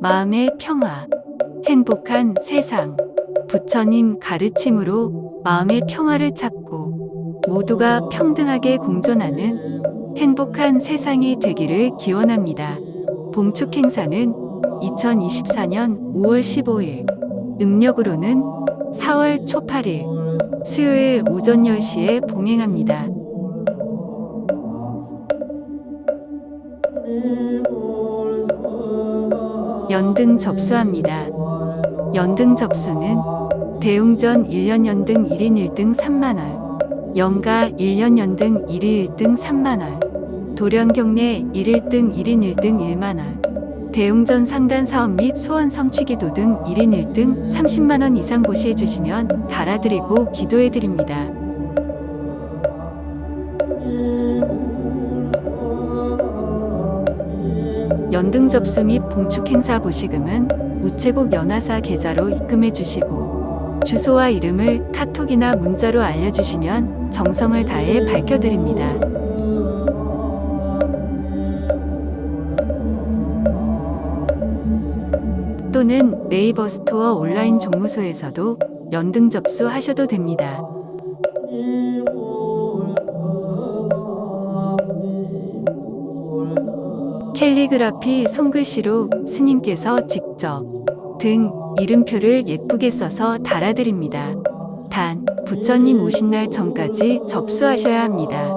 마음의 평화, 행복한 세상. 부처님 가르침으로 마음의 평화를 찾고 모두가 평등하게 공존하는 행복한 세상이 되기를 기원합니다. 봉축 행사는 2024년 5월 15일, 음력으로는 4월 초 8일, 수요일 오전 10시에 봉행합니다. 연등 접수합니다. 연등 접수는 대웅전 1년 연등 1인 1등 3만원, 연가 1년 연등 1일 1등 3만원, 돌연경례 1일 등 1인 1등 1만원, 대웅전 상단 사업 및 소원 성취기도 등 1인 1등 30만원 이상 고시해 주시면 달아드리고 기도해 드립니다. 연등 접수 및 봉축 행사 보시금은 우체국 연화사 계좌로 입금해 주시고 주소와 이름을 카톡이나 문자로 알려주시면 정성을 다해 밝혀드립니다. 또는 네이버 스토어 온라인 종무소에서도 연등 접수하셔도 됩니다. 캘리그라피 손글씨로 스님께서 직접 등 이름표를 예쁘게 써서 달아드립니다. 단, 부처님 오신 날 전까지 접수하셔야 합니다.